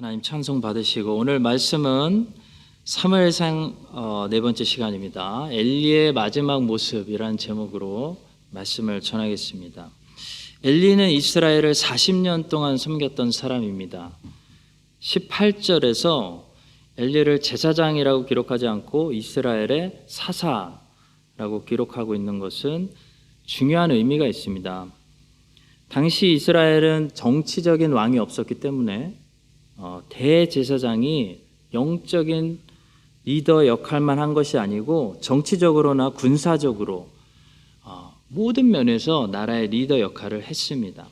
하나님 찬송 받으시고 오늘 말씀은 사무엘상 어, 네 번째 시간입니다. 엘리의 마지막 모습이란 제목으로 말씀을 전하겠습니다. 엘리는 이스라엘을 40년 동안 섬겼던 사람입니다. 18절에서 엘리를 제사장이라고 기록하지 않고 이스라엘의 사사라고 기록하고 있는 것은 중요한 의미가 있습니다. 당시 이스라엘은 정치적인 왕이 없었기 때문에 어, 대제사장이 영적인 리더 역할만 한 것이 아니고 정치적으로나 군사적으로 어, 모든 면에서 나라의 리더 역할을 했습니다.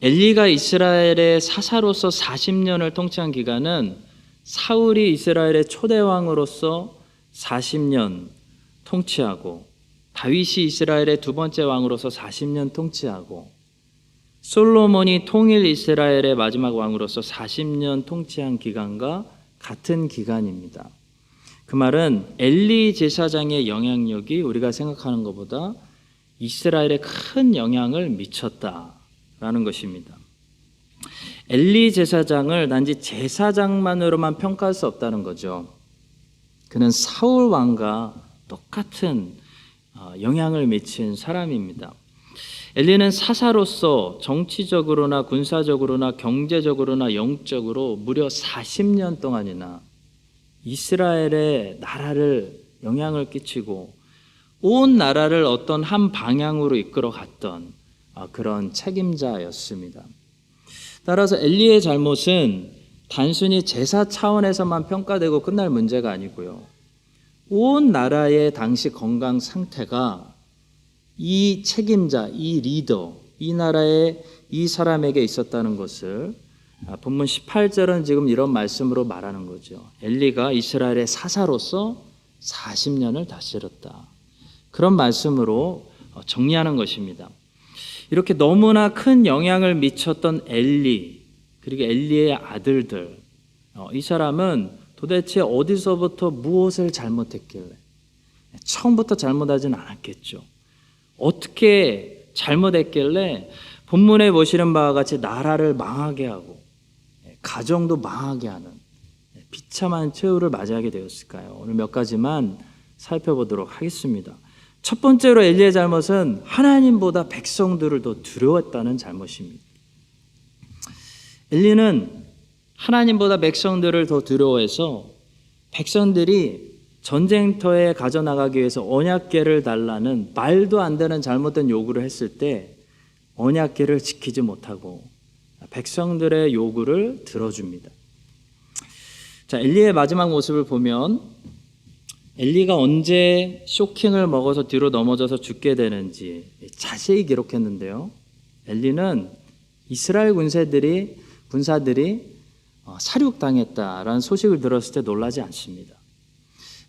엘리가 이스라엘의 사사로서 40년을 통치한 기간은 사울이 이스라엘의 초대 왕으로서 40년 통치하고 다윗이 이스라엘의 두 번째 왕으로서 40년 통치하고 솔로몬이 통일 이스라엘의 마지막 왕으로서 40년 통치한 기간과 같은 기간입니다. 그 말은 엘리 제사장의 영향력이 우리가 생각하는 것보다 이스라엘에 큰 영향을 미쳤다라는 것입니다. 엘리 제사장을 단지 제사장만으로만 평가할 수 없다는 거죠. 그는 사울 왕과 똑같은 어, 영향을 미친 사람입니다. 엘리는 사사로서 정치적으로나 군사적으로나 경제적으로나 영적으로 무려 40년 동안이나 이스라엘의 나라를 영향을 끼치고 온 나라를 어떤 한 방향으로 이끌어 갔던 아, 그런 책임자였습니다. 따라서 엘리의 잘못은 단순히 제사 차원에서만 평가되고 끝날 문제가 아니고요. 온 나라의 당시 건강 상태가 이 책임자, 이 리더, 이 나라의 이 사람에게 있었다는 것을 아, 본문 18절은 지금 이런 말씀으로 말하는 거죠. 엘리가 이스라엘의 사사로서 40년을 다스렸다. 그런 말씀으로 어, 정리하는 것입니다. 이렇게 너무나 큰 영향을 미쳤던 엘리, 그리고 엘리의 아들들, 어, 이 사람은 도대체 어디서부터 무엇을 잘못했길래 처음부터 잘못하진 않았겠죠. 어떻게 잘못했길래 본문에 보시는 바와 같이 나라를 망하게 하고 가정도 망하게 하는 비참한 최후를 맞이하게 되었을까요? 오늘 몇 가지만 살펴보도록 하겠습니다. 첫 번째로 엘리의 잘못은 하나님보다 백성들을 더 두려웠다는 잘못입니다. 엘리는 하나님보다 백성들을 더 두려워해서 백성들이 전쟁터에 가져나가기 위해서 언약계를 달라는 말도 안 되는 잘못된 요구를 했을 때 언약계를 지키지 못하고 백성들의 요구를 들어줍니다. 자, 엘리의 마지막 모습을 보면 엘리가 언제 쇼킹을 먹어서 뒤로 넘어져서 죽게 되는지 자세히 기록했는데요. 엘리는 이스라엘 군사들이 군사들이 어, 사륙당했다라는 소식을 들었을 때 놀라지 않습니다.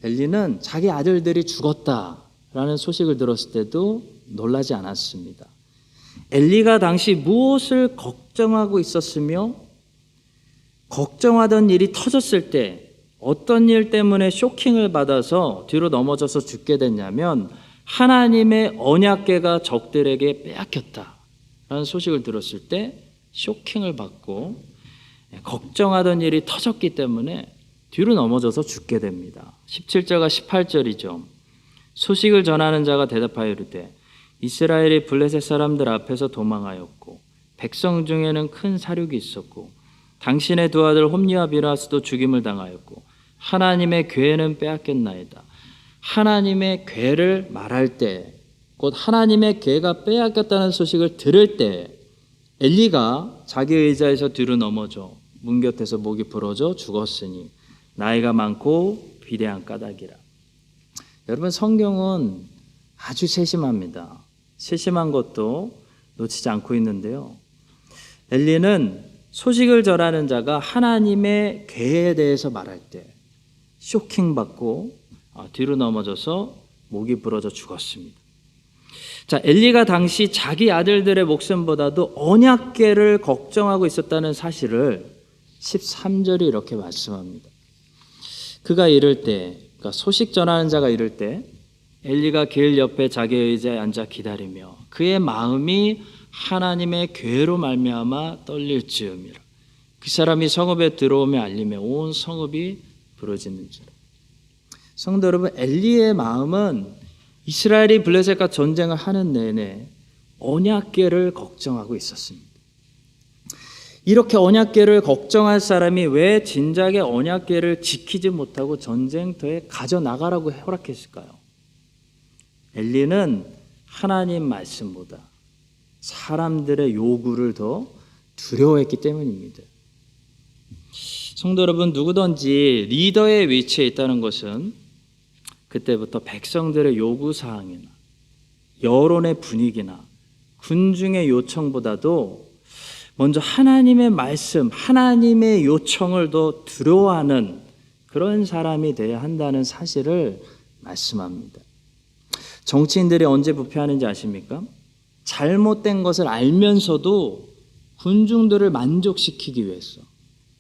엘리는 자기 아들들이 죽었다라는 소식을 들었을 때도 놀라지 않았습니다. 엘리가 당시 무엇을 걱정하고 있었으며 걱정하던 일이 터졌을 때 어떤 일 때문에 쇼킹을 받아서 뒤로 넘어져서 죽게 됐냐면 하나님의 언약계가 적들에게 빼앗겼다라는 소식을 들었을 때 쇼킹을 받고 걱정하던 일이 터졌기 때문에 뒤로 넘어져서 죽게 됩니다. 17절과 18절이죠. 소식을 전하는 자가 대답하여 이르되 이스라엘이 블레셋 사람들 앞에서 도망하였고 백성 중에는 큰 사륙이 있었고 당신의 두 아들 홈리와 비라스도 죽임을 당하였고 하나님의 괴는 빼앗겼나이다. 하나님의 괴를 말할 때, 곧 하나님의 괴가 빼앗겼다는 소식을 들을 때, 엘리가 자기 의자에서 뒤로 넘어져 문 곁에서 목이 부러져 죽었으니 나이가 많고 비대한 까닭이라. 여러분 성경은 아주 세심합니다. 세심한 것도 놓치지 않고 있는데요. 엘리는 소식을 전하는 자가 하나님의 괴에 대해서 말할 때 쇼킹 받고 어, 뒤로 넘어져서 목이 부러져 죽었습니다. 자, 엘리가 당시 자기 아들들의 목숨보다도 언약계를 걱정하고 있었다는 사실을 13절이 이렇게 말씀합니다. 그가 이럴 때, 그러니까 소식 전하는 자가 이럴 때 엘리가 길 옆에 자기 의자에 앉아 기다리며 그의 마음이 하나님의 괴로 말미암아 떨릴 즈음이라. 그 사람이 성읍에 들어오며 알림에 온 성읍이 부러지는지라. 성도 여러분, 엘리의 마음은 이스라엘이 블레셋과 전쟁을 하는 내내 언약궤를 걱정하고 있었습니다. 이렇게 언약궤를 걱정할 사람이 왜 진작에 언약궤를 지키지 못하고 전쟁터에 가져 나가라고 허락했을까요? 엘리는 하나님 말씀보다 사람들의 요구를 더 두려워했기 때문입니다. 성도 여러분, 누구든지 리더의 위치에 있다는 것은 그때부터 백성들의 요구 사항이나 여론의 분위기나 군중의 요청보다도 먼저 하나님의 말씀, 하나님의 요청을 더 두려워하는 그런 사람이 되어야 한다는 사실을 말씀합니다. 정치인들이 언제 부패하는지 아십니까? 잘못된 것을 알면서도 군중들을 만족시키기 위해서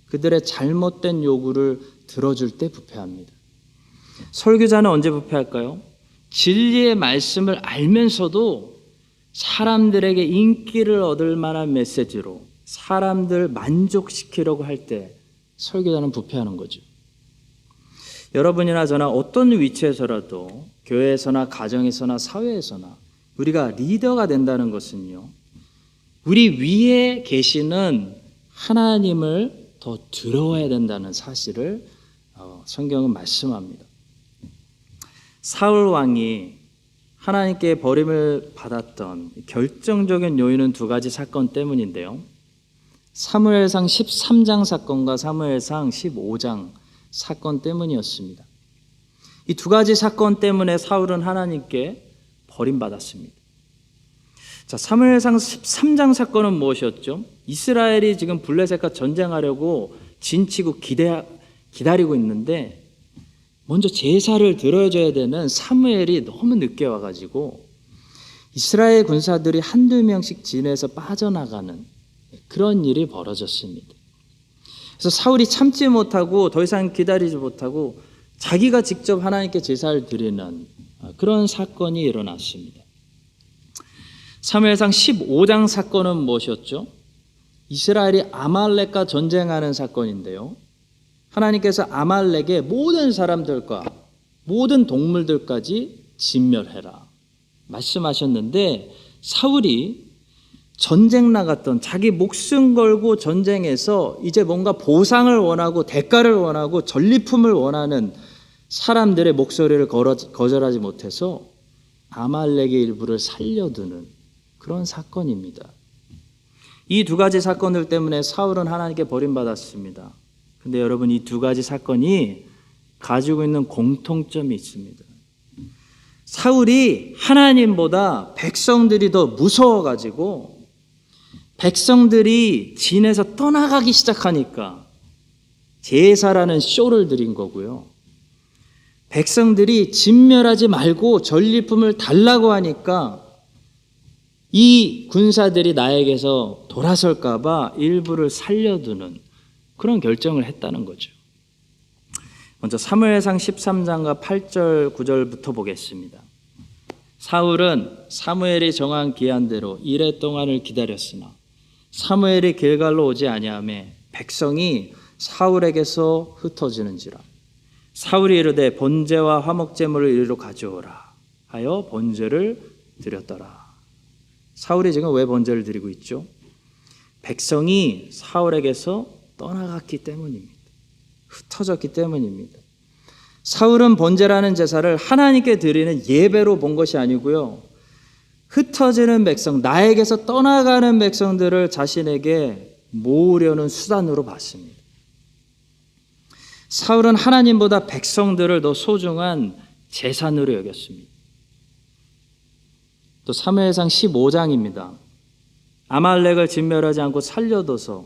그들의 잘못된 요구를 들어줄 때 부패합니다. 설교자는 언제 부패할까요? 진리의 말씀을 알면서도 사람들에게 인기를 얻을 만한 메시지로 사람들 만족시키려고 할 때 설교자는 부패하는 거죠. 여러분이나 저나 어떤 위치에서라도 교회에서나 가정에서나 사회에서나 우리가 리더가 된다는 것은요. 우리 위에 계시는 하나님을 더 두려워해야 된다는 사실을 어, 성경은 말씀합니다. 사울 왕이 하나님께 버림을 받았던 결정적인 요인은 두 가지 사건 때문인데요. 사무엘상 13장 사건과 사무엘상 15장 사건 때문이었습니다. 이 두 가지 사건 때문에 사울은 하나님께 버림받았습니다. 자, 사무엘상 13장 사건은 무엇이었죠? 이스라엘이 지금 블레셋과 전쟁하려고 진치고 기대, 기다리고 있는데 먼저 제사를 드려줘야 되는 사무엘이 너무 늦게 와가지고 이스라엘 군사들이 한두 명씩 진에서 빠져나가는 그런 일이 벌어졌습니다. 그래서 사울이 참지 못하고 더 이상 기다리지 못하고 자기가 직접 하나님께 제사를 드리는 그런 사건이 일어났습니다. 사무엘상 15장 사건은 무엇이었죠? 이스라엘이 아말렉과 전쟁하는 사건인데요. 하나님께서 아말렉의 모든 사람들과 모든 동물들까지 진멸해라 말씀하셨는데 사울이 전쟁 나갔던 자기 목숨 걸고 전쟁에서 이제 뭔가 보상을 원하고 대가를 원하고 전리품을 원하는 사람들의 목소리를 거절하지 못해서 아말렉의 일부를 살려두는 그런 사건입니다. 이 두 가지 사건들 때문에 사울은 하나님께 버림받았습니다. 근데 여러분 이 두 가지 사건이 가지고 있는 공통점이 있습니다. 사울이 하나님보다 백성들이 더 무서워가지고 백성들이 진에서 떠나가기 시작하니까 제사라는 쇼를 드린 거고요. 백성들이 진멸하지 말고 전리품을 달라고 하니까 이 군사들이 나에게서 돌아설까봐 일부를 살려두는 그런 결정을 했다는 거죠. 먼저 사무엘상 13장과 8절 9절부터 보겠습니다. 사울은 사무엘이 정한 기한대로 이래 동안을 기다렸으나 사무엘이 길갈로 오지 아니하매 백성이 사울에게서 흩어지는지라 사울이 이르되 번제와 화목 제물을 이리로 가져오라 하여 번제를 드렸더라. 사울이 지금 왜 번제를 드리고 있죠? 백성이 사울에게서 떠나갔기 때문입니다. 흩어졌기 때문입니다. 사울은 번제라는 제사를 하나님께 드리는 예배로 본 것이 아니고요. 흩어지는 백성, 나에게서 떠나가는 백성들을 자신에게 모으려는 수단으로 봤습니다. 사울은 하나님보다 백성들을 더 소중한 재산으로 여겼습니다. 또 사무엘상 15장입니다. 아말렉을 진멸하지 않고 살려둬서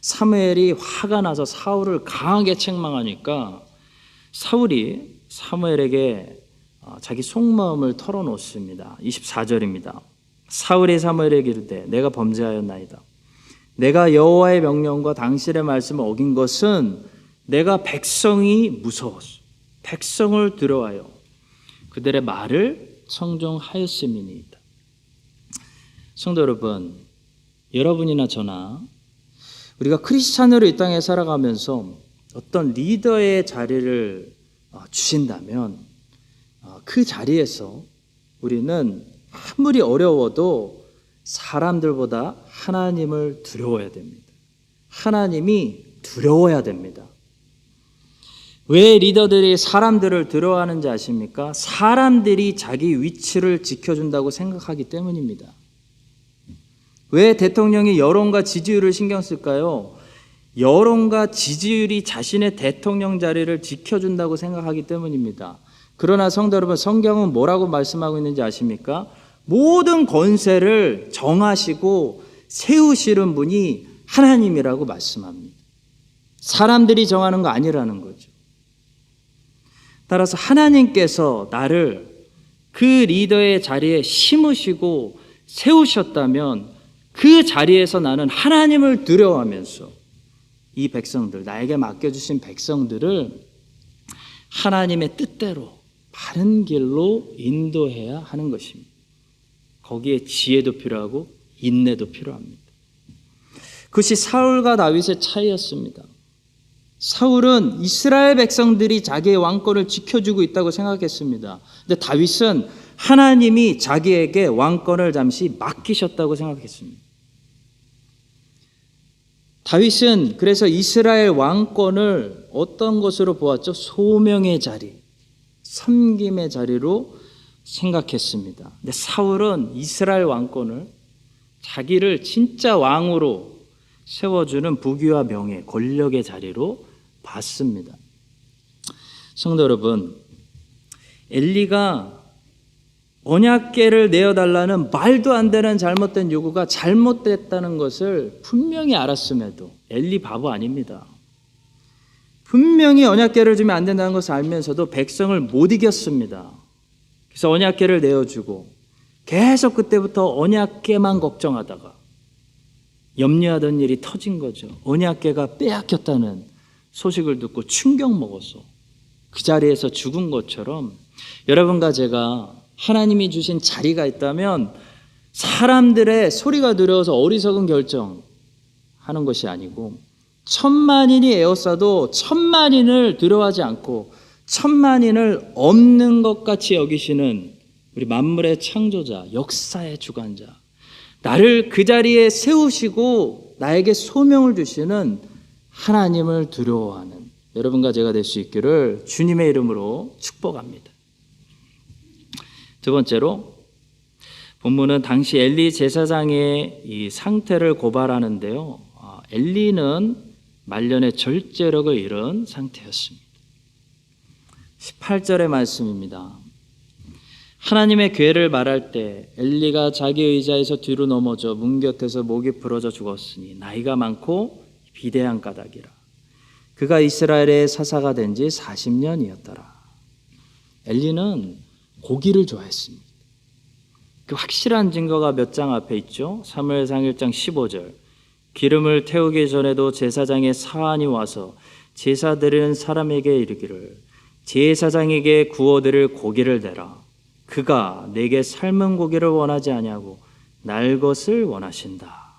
사무엘이 화가 나서 사울을 강하게 책망하니까 사울이 사무엘에게 어, 자기 속마음을 털어놓습니다. 24절입니다. 사울이 사무엘에게 이르되 내가 범죄하였나이다. 내가 여호와의 명령과 당신의 말씀을 어긴 것은 내가 백성이 무서웠어. 백성을 들어와요. 그들의 말을 청종하였음이니이다. 성도 여러분, 여러분이나 저나 우리가 크리스찬으로 이 땅에 살아가면서 어떤 리더의 자리를 어, 주신다면 어, 그 자리에서 우리는 아무리 어려워도 사람들보다 하나님을 두려워야 됩니다. 하나님이 두려워야 됩니다. 왜 리더들이 사람들을 두려워하는지 아십니까? 사람들이 자기 위치를 지켜준다고 생각하기 때문입니다. 왜 대통령이 여론과 지지율을 신경 쓸까요? 여론과 지지율이 자신의 대통령 자리를 지켜준다고 생각하기 때문입니다. 그러나 성도 여러분, 성경은 뭐라고 말씀하고 있는지 아십니까? 모든 권세를 정하시고 세우시는 분이 하나님이라고 말씀합니다. 사람들이 정하는 거 아니라는 거죠. 따라서 하나님께서 나를 그 리더의 자리에 심으시고 세우셨다면 그 자리에서 나는 하나님을 두려워하면서 이 백성들, 나에게 맡겨주신 백성들을 하나님의 뜻대로 바른 길로 인도해야 하는 것입니다. 거기에 지혜도 필요하고 인내도 필요합니다. 그것이 사울과 다윗의 차이였습니다. 사울은 이스라엘 백성들이 자기의 왕권을 지켜주고 있다고 생각했습니다. 근데 다윗은 하나님이 자기에게 왕권을 잠시 맡기셨다고 생각했습니다. 다윗은 그래서 이스라엘 왕권을 어떤 것으로 보았죠? 소명의 자리, 섬김의 자리로 생각했습니다. 근데 사울은 이스라엘 왕권을 자기를 진짜 왕으로 세워주는 부귀와 명예, 권력의 자리로 봤습니다. 성도 여러분, 엘리가 언약계를 내어달라는 말도 안 되는 잘못된 요구가 잘못됐다는 것을 분명히 알았음에도 엘리 바보 아닙니다. 분명히 언약계를 주면 안 된다는 것을 알면서도 백성을 못 이겼습니다. 그래서 언약계를 내어주고 계속 그때부터 언약계만 걱정하다가 염려하던 일이 터진 거죠. 언약계가 빼앗겼다는 소식을 듣고 충격 먹었어. 그 자리에서 죽은 것처럼 여러분과 제가 하나님이 주신 자리가 있다면 사람들의 소리가 두려워서 어리석은 결정 하는 것이 아니고 천만인이 에워싸도 천만인을 두려워하지 않고 천만인을 없는 것 같이 여기시는 우리 만물의 창조자, 역사의 주관자, 나를 그 자리에 세우시고 나에게 소명을 주시는 하나님을 두려워하는 여러분과 제가 될 수 있기를 주님의 이름으로 축복합니다. 두 번째로 본문은 당시 엘리 제사장의 이 상태를 고발하는데요. 아, 엘리는 말년의 절제력을 잃은 상태였습니다. 18절의 말씀입니다. 하나님의 괴를 말할 때 엘리가 자기 의자에서 뒤로 넘어져 문 곁에서 목이 부러져 죽었으니 나이가 많고 비대한 까닭이라. 그가 이스라엘의 사사가 된 지 40년이었더라. 엘리는 고기를 좋아했습니다. 그 확실한 증거가 몇 장 앞에 있죠. 3무엘상 1장 15절. 기름을 태우기 전에도 제사장의 사환이 와서 제사 드리는 사람에게 이르기를 제사장에게 구워드릴 고기를 대라. 그가 내게 삶은 고기를 원하지 아니하고 날 것을 원하신다.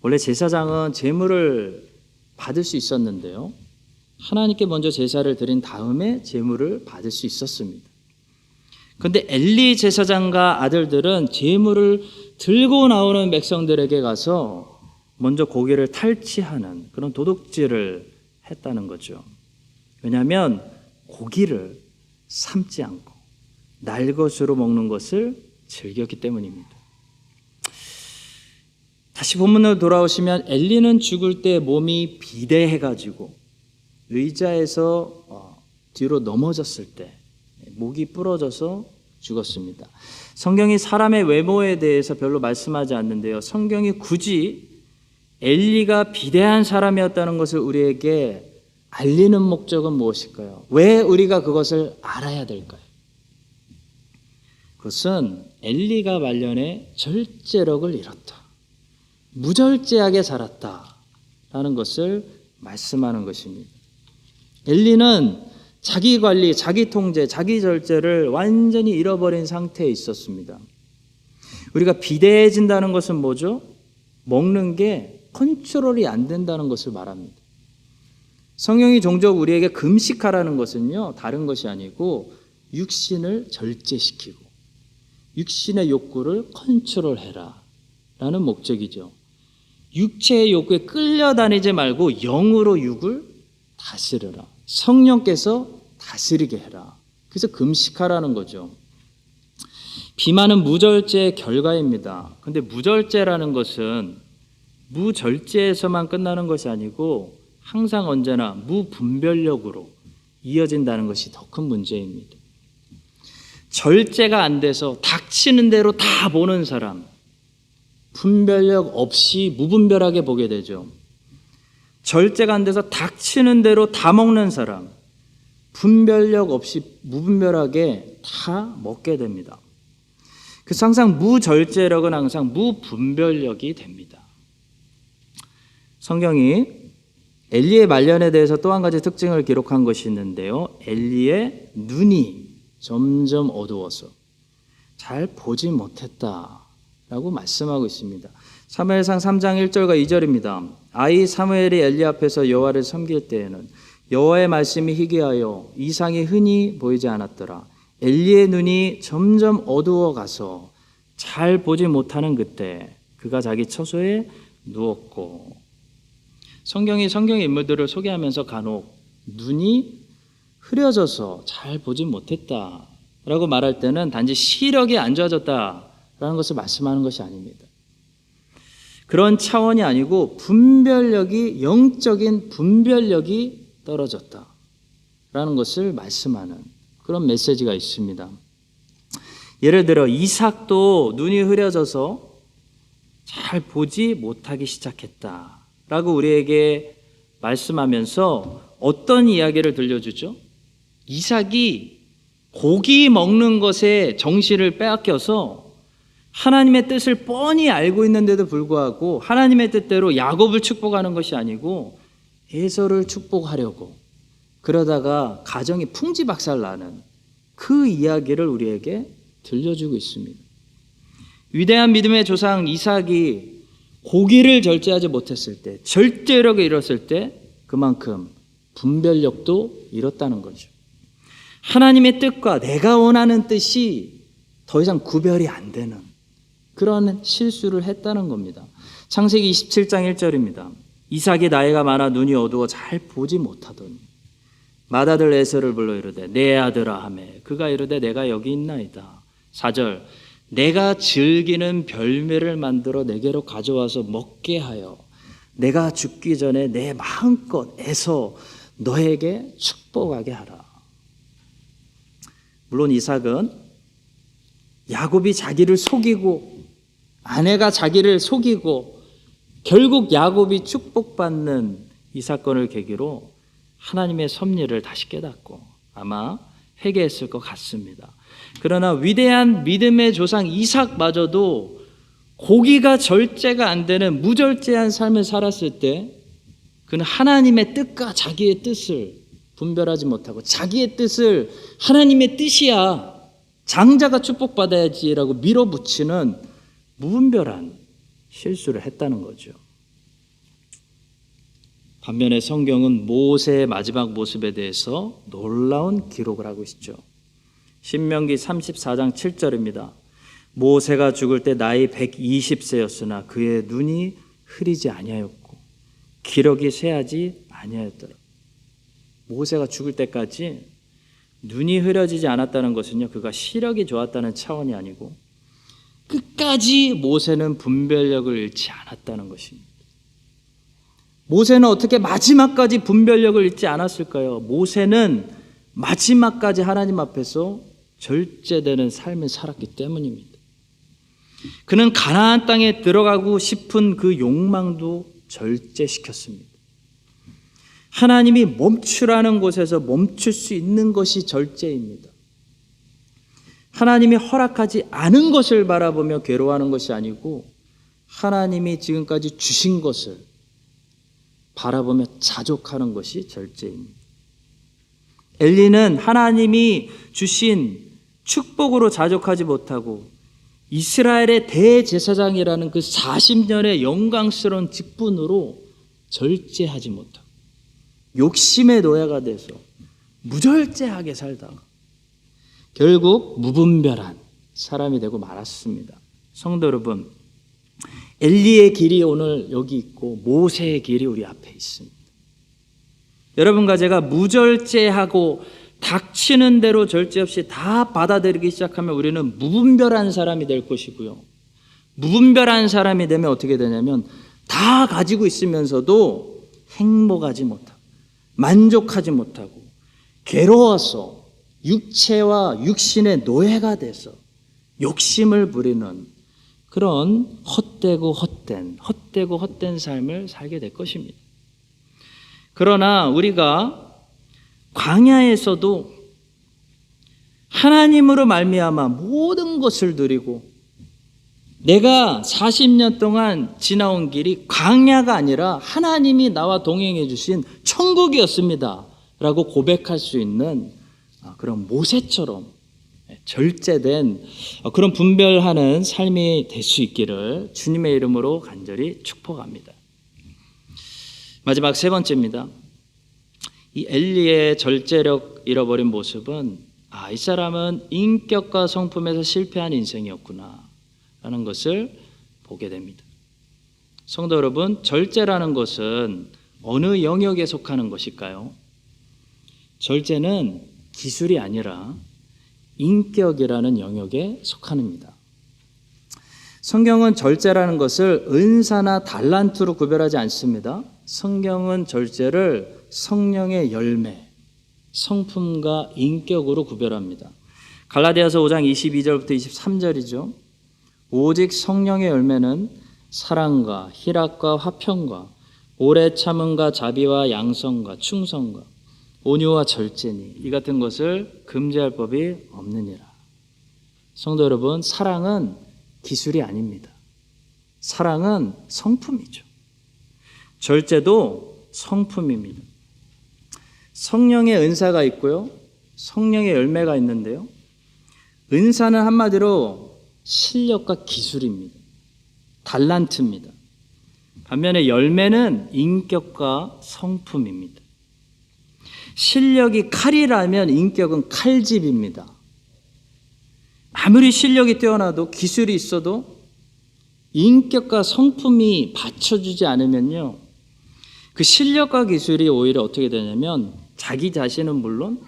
원래 제사장은 제물을 받을 수 있었는데요. 하나님께 먼저 제사를 드린 다음에 제물을 받을 수 있었습니다. 그런데 엘리 제사장과 아들들은 제물을 들고 나오는 백성들에게 가서 먼저 고기를 탈취하는 그런 도둑질을 했다는 거죠. 왜냐하면 고기를 삶지 않고 날 것으로 먹는 것을 즐겼기 때문입니다. 다시 본문으로 돌아오시면 엘리는 죽을 때 몸이 비대해가지고 의자에서 어, 뒤로 넘어졌을 때 목이 부러져서 죽었습니다. 성경이 사람의 외모에 대해서 별로 말씀하지 않는데요. 성경이 굳이 엘리가 비대한 사람이었다는 것을 우리에게 알리는 목적은 무엇일까요? 왜 우리가 그것을 알아야 될까요? 그것은 엘리가 말년에 절제력을 잃었다. 무절제하게 살았다라는 것을 말씀하는 것입니다. 엘리는 자기 관리, 자기 통제, 자기 절제를 완전히 잃어버린 상태에 있었습니다. 우리가 비대해진다는 것은 뭐죠? 먹는 게 컨트롤이 안 된다는 것을 말합니다. 성령이 종종 우리에게 금식하라는 것은요, 다른 것이 아니고 육신을 절제시키고 육신의 욕구를 컨트롤해라 라는 목적이죠. 육체의 욕구에 끌려다니지 말고 영으로 육을 다스려라. 성령께서 다스리게 해라. 그래서 금식하라는 거죠. 비만은 무절제의 결과입니다. 근데 무절제라는 것은 무절제에서만 끝나는 것이 아니고 항상 언제나 무분별력으로 이어진다는 것이 더 큰 문제입니다. 절제가 안 돼서 닥치는 대로 다 보는 사람, 분별력 없이 무분별하게 보게 되죠. 절제가 안 돼서 닥치는 대로 다 먹는 사람, 분별력 없이 무분별하게 다 먹게 됩니다. 그래서 항상 무절제력은 항상 무분별력이 됩니다. 성경이 엘리의 말년에 대해서 또 한 가지 특징을 기록한 것이 있는데요. 엘리의 눈이 점점 어두워서 잘 보지 못했다라고 말씀하고 있습니다. 사무엘상 3장 1절과 2절입니다. 아이 사무엘이 엘리 앞에서 여호와를 섬길 때에는 여호와의 말씀이 희귀하여 이상이 흔히 보이지 않았더라. 엘리의 눈이 점점 어두워 가서 잘 보지 못하는 그때 그가 자기 처소에 누웠고 성경이 성경의 인물들을 소개하면서 간혹 눈이 흐려져서 잘 보지 못했다라고 말할 때는 단지 시력이 안 좋아졌다라는 것을 말씀하는 것이 아닙니다. 그런 차원이 아니고 분별력이 영적인 분별력이 떨어졌다라는 것을 말씀하는 그런 메시지가 있습니다. 예를 들어 이삭도 눈이 흐려져서 잘 보지 못하기 시작했다라고 우리에게 말씀하면서 어떤 이야기를 들려주죠? 이삭이 고기 먹는 것에 정신을 빼앗겨서 하나님의 뜻을 뻔히 알고 있는데도 불구하고 하나님의 뜻대로 야곱을 축복하는 것이 아니고 에서를 축복하려고 그러다가 가정이 풍지박살 나는 그 이야기를 우리에게 들려주고 있습니다. 위대한 믿음의 조상 이삭이 고기를 절제하지 못했을 때, 절제력을 잃었을 때 그만큼 분별력도 잃었다는 거죠. 하나님의 뜻과 내가 원하는 뜻이 더 이상 구별이 안 되는 그런 실수를 했다는 겁니다. 창세기 27장 1절입니다. 이삭이 나이가 많아 눈이 어두워 잘 보지 못하더니 맏아들 에서를 불러 이르되 내 아들아 하매 그가 이르되 내가 여기 있나이다. 4절 내가 즐기는 별매를 만들어 내게로 가져와서 먹게 하여 내가 죽기 전에 내 마음껏 애서 너에게 축복하게 하라. 물론 이삭은 야곱이 자기를 속이고 아내가 자기를 속이고 결국 야곱이 축복받는 이 사건을 계기로 하나님의 섭리를 다시 깨닫고 아마 회개했을 것 같습니다. 그러나 위대한 믿음의 조상 이삭마저도 고기가 절제가 안 되는 무절제한 삶을 살았을 때 그는 하나님의 뜻과 자기의 뜻을 분별하지 못하고 자기의 뜻을 하나님의 뜻이야 장자가 축복받아야지라고 밀어붙이는 무분별한 실수를 했다는 거죠. 반면에 성경은 모세의 마지막 모습에 대해서 놀라운 기록을 하고 있죠. 신명기 34장 7절입니다. 모세가 죽을 때 나이 120세였으나 그의 눈이 흐리지 아니하였고 기력이 쇠하지 아니하였더라. 모세가 죽을 때까지 눈이 흐려지지 않았다는 것은요. 그가 시력이 좋았다는 차원이 아니고 끝까지 모세는 분별력을 잃지 않았다는 것입니다. 모세는 어떻게 마지막까지 분별력을 잃지 않았을까요? 모세는 마지막까지 하나님 앞에서 절제되는 삶을 살았기 때문입니다. 그는 가나안 땅에 들어가고 싶은 그 욕망도 절제시켰습니다. 하나님이 멈추라는 곳에서 멈출 수 있는 것이 절제입니다. 하나님이 허락하지 않은 것을 바라보며 괴로워하는 것이 아니고 하나님이 지금까지 주신 것을 바라보며 자족하는 것이 절제입니다. 엘리는 하나님이 주신 축복으로 자족하지 못하고 이스라엘의 대제사장이라는 그 40년의 영광스러운 직분으로 절제하지 못하고 욕심의 노예가 돼서 무절제하게 살다가 결국 무분별한 사람이 되고 말았습니다. 성도 여러분, 엘리의 길이 오늘 여기 있고 모세의 길이 우리 앞에 있습니다. 여러분과 제가 무절제하고 닥치는 대로 절제 없이 다 받아들이기 시작하면 우리는 무분별한 사람이 될 것이고요. 무분별한 사람이 되면 어떻게 되냐면 다 가지고 있으면서도 행복하지 못하고 만족하지 못하고 괴로워서 육체와 육신의 노예가 돼서 욕심을 부리는 그런 헛되고 헛된 헛되고 헛된 삶을 살게 될 것입니다. 그러나 우리가 광야에서도 하나님으로 말미암아 모든 것을 누리고 내가 40년 동안 지나온 길이 광야가 아니라 하나님이 나와 동행해 주신 천국이었습니다. 라고 고백할 수 있는 그런 모세처럼 절제된 그런 분별하는 삶이 될 수 있기를 주님의 이름으로 간절히 축복합니다. 마지막 세 번째입니다. 이 엘리의 절제력 잃어버린 모습은 아, 이 사람은 인격과 성품에서 실패한 인생이었구나 라는 것을 보게 됩니다. 성도 여러분, 절제라는 것은 어느 영역에 속하는 것일까요? 절제는 기술이 아니라 인격이라는 영역에 속합니다. 성경은 절제라는 것을 은사나 달란트로 구별하지 않습니다. 성경은 절제를 성령의 열매, 성품과 인격으로 구별합니다. 갈라디아서 5장 22절부터 23절이죠. 오직 성령의 열매는 사랑과 희락과 화평과 오래 참음과 자비와 양성과 충성과 온유와 절제니 이 같은 것을 금지할 법이 없느니라. 성도 여러분, 사랑은 기술이 아닙니다. 사랑은 성품이죠. 절제도 성품입니다. 성령의 은사가 있고요. 성령의 열매가 있는데요. 은사는 한마디로 실력과 기술입니다. 달란트입니다. 반면에 열매는 인격과 성품입니다. 실력이 칼이라면 인격은 칼집입니다. 아무리 실력이 뛰어나도 기술이 있어도 인격과 성품이 받쳐주지 않으면요. 그 실력과 기술이 오히려 어떻게 되냐면 자기 자신은 물론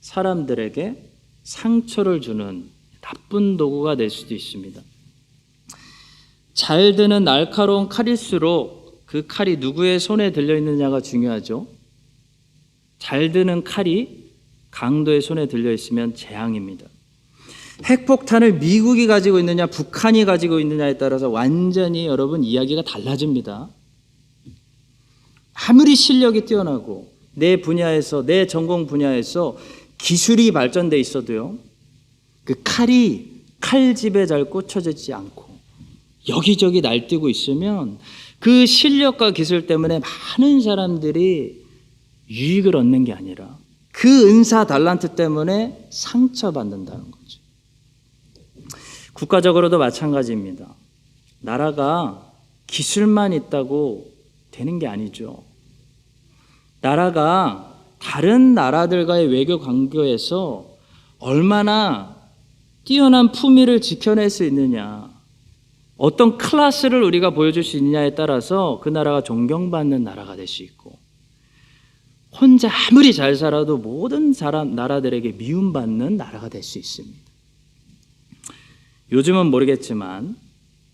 사람들에게 상처를 주는 나쁜 도구가 될 수도 있습니다. 잘 드는 날카로운 칼일수록 그 칼이 누구의 손에 들려 있느냐가 중요하죠. 잘 드는 칼이 강도의 손에 들려 있으면 재앙입니다. 핵폭탄을 미국이 가지고 있느냐, 북한이 가지고 있느냐에 따라서 완전히 여러분 이야기가 달라집니다. 아무리 실력이 뛰어나고 내 분야에서 내 전공 분야에서 기술이 발전돼 있어도요. 그 칼이 칼집에 잘 꽂혀지지 않고 여기저기 날뛰고 있으면 그 실력과 기술 때문에 많은 사람들이 유익을 얻는 게 아니라 그 은사 달란트 때문에 상처받는다는 거죠. 국가적으로도 마찬가지입니다. 나라가 기술만 있다고 되는 게 아니죠. 나라가 다른 나라들과의 외교 관계에서 얼마나 뛰어난 품위를 지켜낼 수 있느냐, 어떤 클래스를 우리가 보여줄 수 있느냐에 따라서 그 나라가 존경받는 나라가 될 수 있고, 혼자 아무리 잘 살아도 모든 사람, 나라들에게 미움받는 나라가 될 수 있습니다. 요즘은 모르겠지만,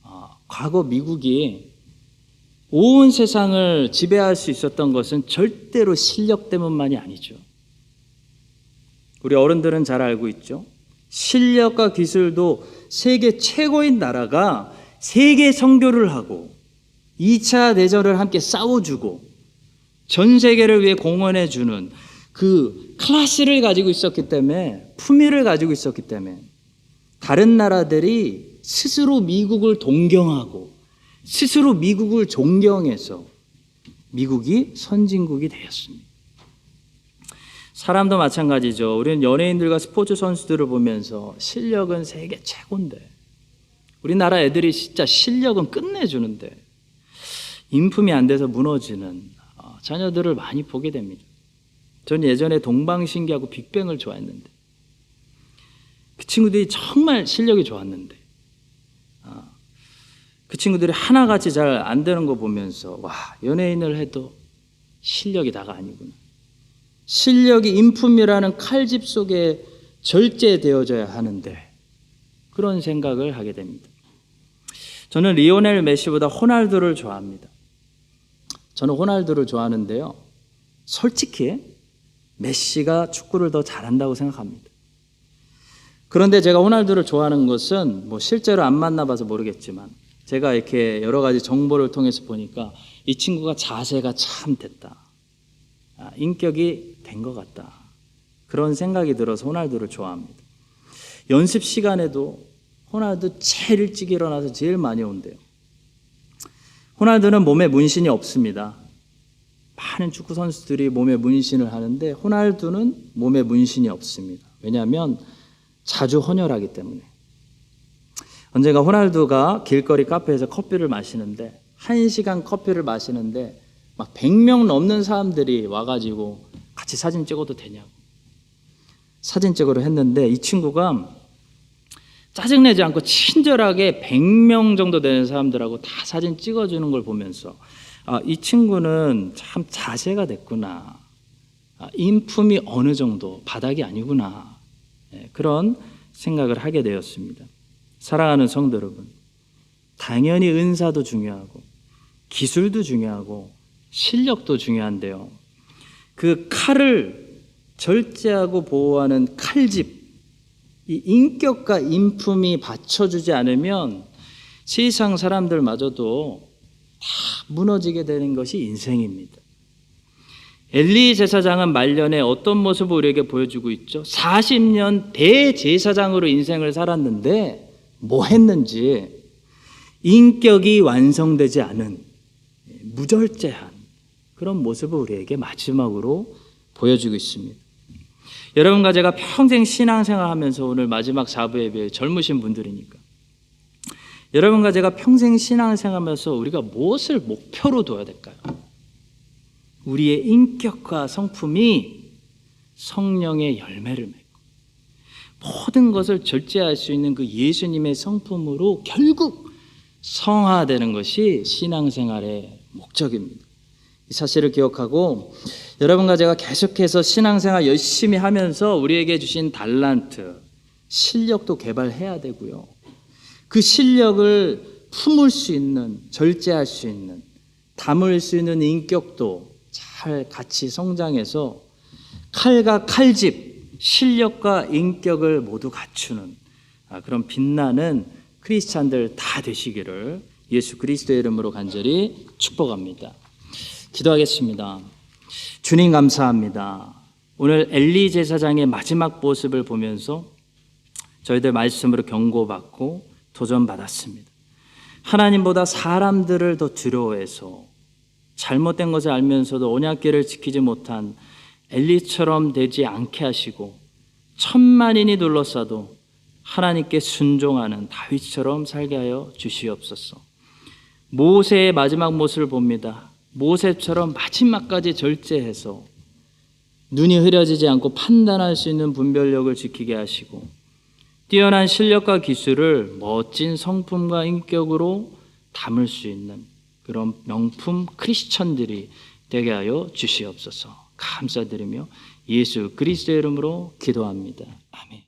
어, 과거 미국이 온 세상을 지배할 수 있었던 것은 절대로 실력 때문만이 아니죠. 우리 어른들은 잘 알고 있죠. 실력과 기술도 세계 최고인 나라가 세계 선교를 하고 2차 대전을 함께 싸워주고 전 세계를 위해 공헌해 주는 그 클래스를 가지고 있었기 때문에 품위를 가지고 있었기 때문에 다른 나라들이 스스로 미국을 동경하고 스스로 미국을 존경해서 미국이 선진국이 되었습니다. 사람도 마찬가지죠. 우리는 연예인들과 스포츠 선수들을 보면서 실력은 세계 최고인데 우리나라 애들이 진짜 실력은 끝내주는데 인품이 안 돼서 무너지는 어, 자녀들을 많이 보게 됩니다. 전 예전에 동방신기하고 빅뱅을 좋아했는데 그 친구들이 정말 실력이 좋았는데 어, 그 친구들이 하나같이 잘 안 되는 거 보면서 와 연예인을 해도 실력이 다가 아니구나. 실력이 인품이라는 칼집 속에 절제되어져야 하는데 그런 생각을 하게 됩니다. 저는 리오넬 메시보다 호날두를 좋아합니다. 저는 호날두를 좋아하는데요. 솔직히 메시가 축구를 더 잘한다고 생각합니다. 그런데 제가 호날두를 좋아하는 것은 뭐 실제로 안 만나봐서 모르겠지만 제가 이렇게 여러 가지 정보를 통해서 보니까 이 친구가 자세가 참 됐다. 아, 인격이 된 것 같다. 그런 생각이 들어서 호날두를 좋아합니다. 연습 시간에도 호날두 제일 일찍 일어나서 제일 많이 온대요. 호날두는 몸에 문신이 없습니다. 많은 축구 선수들이 몸에 문신을 하는데 호날두는 몸에 문신이 없습니다. 왜냐하면 자주 헌혈하기 때문에. 언젠가 호날두가 길거리 카페에서 커피를 마시는데 한 시간 커피를 마시는데 막 100명 넘는 사람들이 와가지고 같이 사진 찍어도 되냐고 사진 찍으러 했는데 이 친구가 짜증내지 않고 친절하게 100명 정도 되는 사람들하고 다 사진 찍어주는 걸 보면서 아, 이 친구는 참 자세가 됐구나. 아, 인품이 어느 정도 바닥이 아니구나. 예, 그런 생각을 하게 되었습니다. 사랑하는 성도 여러분, 당연히 은사도 중요하고 기술도 중요하고 실력도 중요한데요. 그 칼을 절제하고 보호하는 칼집, 이 인격과 인품이 받쳐주지 않으면 세상 사람들마저도 다 무너지게 되는 것이 인생입니다. 엘리 제사장은 말년에 어떤 모습을 우리에게 보여주고 있죠? 40년 대제사장으로 인생을 살았는데 뭐 했는지 인격이 완성되지 않은 무절제한 그런 모습을 우리에게 마지막으로 보여주고 있습니다. 여러분과 제가 평생 신앙생활 하면서 오늘 마지막 4부에 비해 젊으신 분들이니까 여러분과 제가 평생 신앙생활 하면서 우리가 무엇을 목표로 둬야 될까요? 우리의 인격과 성품이 성령의 열매를 맺고 모든 것을 절제할 수 있는 그 예수님의 성품으로 결국 성화되는 것이 신앙생활의 목적입니다. 이 사실을 기억하고 여러분과 제가 계속해서 신앙생활 열심히 하면서 우리에게 주신 달란트, 실력도 개발해야 되고요. 그 실력을 품을 수 있는, 절제할 수 있는, 담을 수 있는 인격도 잘 같이 성장해서 칼과 칼집, 실력과 인격을 모두 갖추는 아, 그런 빛나는 크리스찬들 다 되시기를 예수 그리스도의 이름으로 간절히 축복합니다. 기도하겠습니다. 주님 감사합니다. 오늘 엘리 제사장의 마지막 모습을 보면서 저희들 말씀으로 경고받고 도전받았습니다. 하나님보다 사람들을 더 두려워해서 잘못된 것을 알면서도 언약궤를 지키지 못한 엘리처럼 되지 않게 하시고 천만인이 둘러싸도 하나님께 순종하는 다윗처럼 살게 하여 주시옵소서. 모세의 마지막 모습을 봅니다. 모세처럼 마지막까지 절제해서 눈이 흐려지지 않고 판단할 수 있는 분별력을 지키게 하시고 뛰어난 실력과 기술을 멋진 성품과 인격으로 담을 수 있는 그런 명품 크리스천들이 되게 하여 주시옵소서. 감사드리며 예수 그리스도의 이름으로 기도합니다. 아멘.